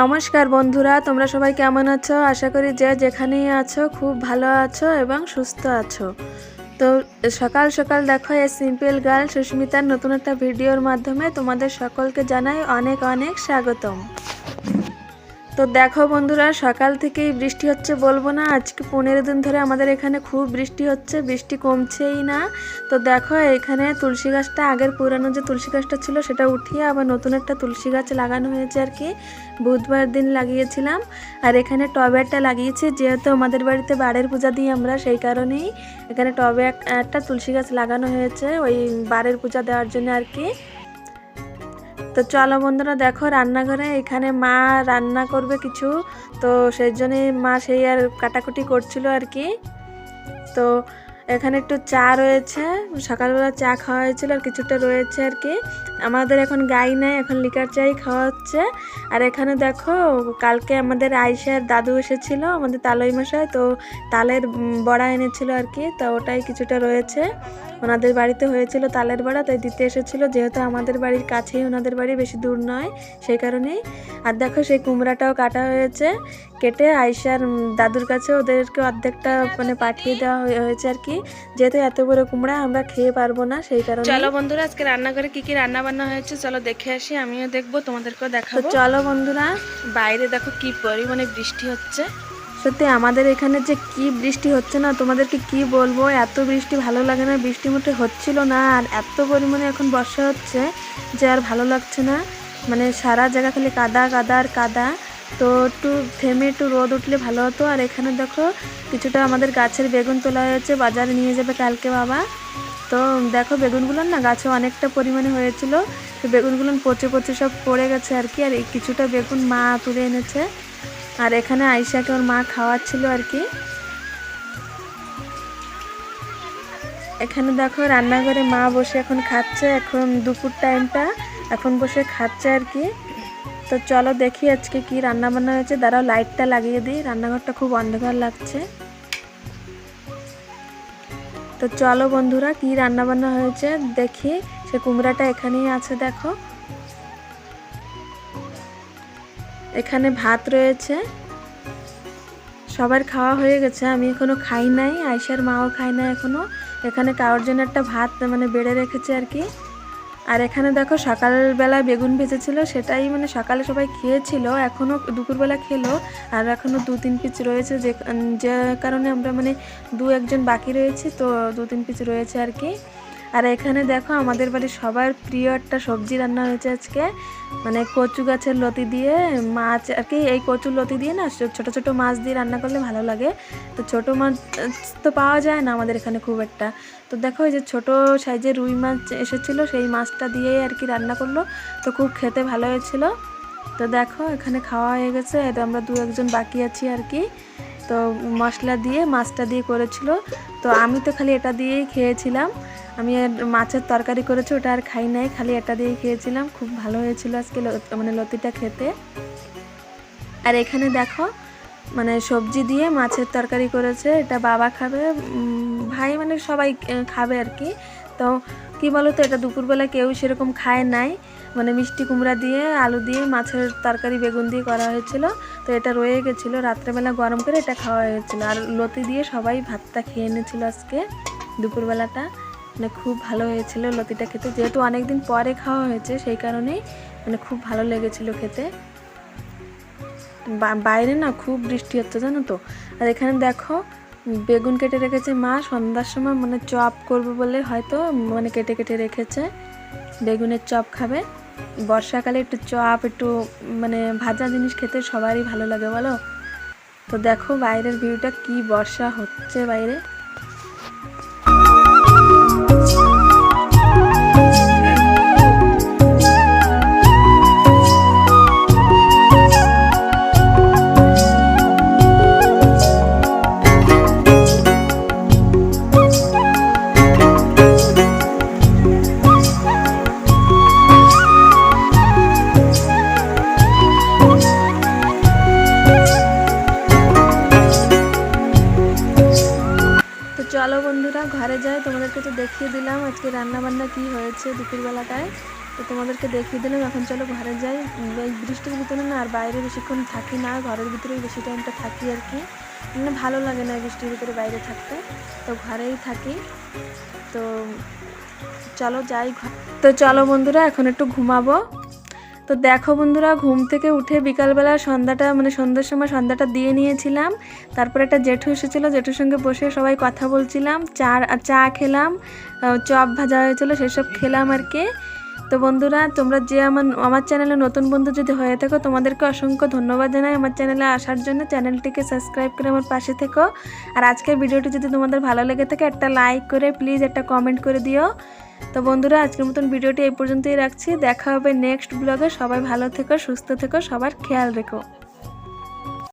নমস্কার বন্ধুরা, তোমরা সবাই কেমন আছো? আশা করি যে যেখানেই আছো, খুব ভালো আছো এবং সুস্থ আছো। তো সকাল সকাল দেখো এই সিম্পল গার্ল সুস্মিতার নতুন একটা ভিডিওর মাধ্যমে তোমাদের সকলকে জানাই অনেক অনেক স্বাগতম। তো দেখো বন্ধুরা, সকাল থেকেই বৃষ্টি হচ্ছে বলব না। আজকে পনেরো দিন ধরে আমাদের এখানে খুব বৃষ্টি হচ্ছে, বৃষ্টি কমছেই না। তো দেখো, এখানে তুলসী গাছটা, আগের পুরানো যে তুলসী গাছটা ছিল সেটা উঠিয়ে আবার নতুন একটা তুলসী গাছ লাগানো হয়েছে আর কি। বুধবার দিন লাগিয়েছিলাম। আর এখানে টবেরটা লাগিয়েছি, যেহেতু আমাদের বাড়িতে বাড়ের পূজা দিই আমরা, সেই কারণেই এখানে টবে এক- একটা তুলসী গাছ লাগানো হয়েছে, ওই বাড়ের পূজা দেওয়ার জন্য আর কি। তো চলো বন্ধুরা, দেখো রান্নাঘরে এখানে মা রান্না করবে কিছু। তো সেই জন্যে মা সেই আর কাটাকুটি করছিল আর কি। তো এখানে একটু চা রয়েছে। সকালবেলা চা খাওয়া হয়েছিল আর কিছুটা রয়েছে আর কি। আমাদের এখন গাই নেই, এখন লিকার চাই খাওয়া হচ্ছে আর এখানে দেখো, কালকে আমাদের আইসার দাদু এসেছিল, আমাদের তালই মশাই তো তালের বড়া এনেছিল আর কি, তো ওটাই কিছুটা রয়েছে। ওনাদের বাড়িতে হয়েছিল তালের বড়া, তাই দিতে এসেছিল। যেহেতু আমাদের বাড়ির কাছেই ওনাদের বাড়ি, বেশি দূর নয়, সেই কারণেই। আর দেখো, সেই কুমড়াটাও কাটা হয়েছে। কেটে আইসার দাদুর কাছে ওদেরকে অর্ধেকটা মানে পাঠিয়ে দেওয়া হয়ে- হয়েছে আর কি। যেহেতু এত বড় কুমড়া আমরা খেয়ে পারব না সেই কারণে চলো বন্ধুরা আজকে রান্নাঘরে কি কি রান্না বান্না হয়েছে চলো দেখে আসি আমিও দেখব তোমাদেরকেও দেখাবো। চলো বন্ধুরা। বাইরে দেখো কি পরিমাণে বৃষ্টি হচ্ছে। সত্যি আমাদের এখানে যে কি বৃষ্টি হচ্ছে না তোমাদেরকে কি বলব এত বৃষ্টি ভালো লাগে না বৃষ্টি মোটে হচ্ছিল না আর এত পরিমাণে এখন বর্ষা হচ্ছে যে আর ভালো লাগছে না। মানে সারা জায়গা খালি কাদা কাদা আর কাদা। তো একটু থেমে একটু রোদ উঠলে ভালো হতো। আর এখানে দেখো কিছুটা আমাদের গাছের বেগুন তোলা হয়েছে, বাজারে নিয়ে যাবে কালকে বাবা। তো দেখো বেগুনগুলো না গাছে অনেকটা পরিমাণে হয়েছিল। তো বেগুনগুলো পচে পচে সব পড়ে গেছে আর কি, আর এই কিছুটা বেগুন মা তুলে এনেছে। আর এখানে আইসাকে ওর মা খাওয়াচ্ছিল আর কি। এখানে দেখো রান্নাঘরে মা বসে এখন খাচ্ছে, এখন দুপুর টাইমটা এখন বসে খাচ্ছে আর কি। তো চলো দেখি আজকে কি রান্না বান্না হয়েছে। দাঁড়াও লাইটটা লাগিয়ে দিই। রান্নাঘরটা খুব অন্ধকার লাগছে। তো চলো বন্ধুরা, কি রান্না বান্না হয়েছে দেখি। সে কুমড়াটা এখানেই আছে, দেখো। এখানে ভাত রয়েছে। সবার খাওয়া হয়ে গেছে। আমি এখনও খাই নাই। আয়সার মাও খাই না এখনও। এখানে কারোর জন্য একটা ভাত মানে বেড়ে রেখেছে আর কি। আর এখানে দেখো সকালবেলা বেগুন ভেজেছিল, সেটাই মানে সকালে সবাই খেয়েছিল এখনও দুপুরবেলা খেলো, আর এখনও দু তিন পিচ রয়েছে, যে যে কারণে আমরা মানে দু একজন বাকি রয়েছে, তো দু তিন পিচ রয়েছে আর কি। আর এখানে দেখো আমাদের বাড়ির সবার প্রিয় একটা সবজি রান্না হয়েছে আজকে। মানে কচু গাছের লতি দিয়ে মাছ, আর কি এই কচুর লতি দিয়ে না ছোট ছোট মাছ দিয়ে রান্না করলে ভালো লাগে। তো ছোট মাছ তো পাওয়া যায় না আমাদের এখানে খুব একটা। তো দেখো এই যে ছোট সাইজের রুই মাছ এসেছিল, সেই মাছটা দিয়েই আর কি রান্না করল। তো খুব খেতে ভালো হয়েছিল। তো দেখো এখানে খাওয়া হয়ে গেছে এটা আমরা দু একজন বাকি আছি আর কি। তো মশলা দিয়ে, মাছটা দিয়ে করেছিল। তো আমি তো খালি এটা দিয়েই খেয়েছিলাম। আমি মাছের তরকারি করেছি, ওটা আর খাই নাই, খালি এটা দিয়েই খেয়েছিলাম, খুব ভালো হয়েছিল আজকে মানে লতিটা খেতে। আর এখানে দেখো মানে সবজি দিয়ে মাছের তরকারি করেছে, এটা বাবা খাবে ভাই মানে সবাই খাবে আর কি। তো কি বলো তো এটা দুপুরবেলা কেউ সেরকম খায় নাই মানে মিষ্টি কুমড়া দিয়ে, আলু দিয়ে, মাছের তরকারি বেগুন দিয়ে করা হয়েছিল। তো এটা রয়ে গেছিল, রাত্রেবেলা গরম করে এটা খাওয়া হয়েছিল। আর লতি দিয়ে সবাই ভাতটা খেয়ে নিয়েছিল আজকে, দুপুরবেলাটা। মানে খুব ভালো হয়েছিল লতিটা খেতে। যেহেতু অনেকদিন পরে খাওয়া হয়েছে, সেই কারণেই মানে খুব ভালো লেগেছিল খেতে। বাইরে না খুব বৃষ্টি হচ্ছে, জানো তো? আর এখানে দেখো, বেগুন কেটে রেখেছে মা, সন্ধ্যার সময় মানে চপ করবে বলে হয়তো মানে কেটে কেটে রেখেছে। বেগুনের চপ খাবে। বর্ষাকালে একটু চপ, একটু মানে ভাজা জিনিস খেতে সবারই ভালো লাগে, বলো? তো দেখো বাইরের ভিউটা কি বর্ষা হচ্ছে বাইরে। চলো বন্ধুরা, ঘরে যাই, তোমাদেরকে তো দেখিয়ে দিলাম আজকে রান্না বান্না কি হয়েছে দুপুরবেলাটায়। তো তোমাদেরকে দেখিয়ে দিলাম, এখন চলো ঘরে যাই। এই বৃষ্টির ভিতরে না আর বাইরে বেশিক্ষণ থাকি না, ঘরের ভিতরেই বেশি টাইমটা থাকি আর কি। মানে ভালো লাগে না বৃষ্টির ভিতরে বাইরে থাকতে। তো ঘরেই থাকি। তো চলো যাই তো চলো বন্ধুরা, এখন একটু ঘুমাবো। তো দেখো বন্ধুরা, ঘুম থেকে উঠে বিকালবেলা সন্ধ্যাটা মানে সন্ধ্যার সময় সন্ধ্যাটা দিয়ে নিয়েছিলাম। তারপরে একটা জেঠু এসেছিল, জেঠুর সঙ্গে বসে সবাই কথা বলছিলাম, চা চা খেলাম চপ ভাজা হয়েছিলো, সেসব খেলাম আর কি। তো বন্ধুরা, তোমরা যে আমার আমার চ্যানেলে নতুন বন্ধু যদি হয়ে থাকো, তোমাদেরকে অসংখ্য ধন্যবাদ জানাই আমার চ্যানেলে আসার জন্য। চ্যানেলটিকে সাবস্ক্রাইব করে আমার পাশে থেকো। আর আজকের ভিডিওটি যদি তোমাদের ভালো লেগে থাকে, একটা লাইক করে, প্লিজ একটা কমেন্ট করে দিও। তো বন্ধুরা, আজকের মতন ভিডিওটি এই পর্যন্তই রাখছি। দেখা হবে নেক্সট ব্লগে সবাই ভালো থেকো, সুস্থ থেকো, সবার খেয়াল রেখো।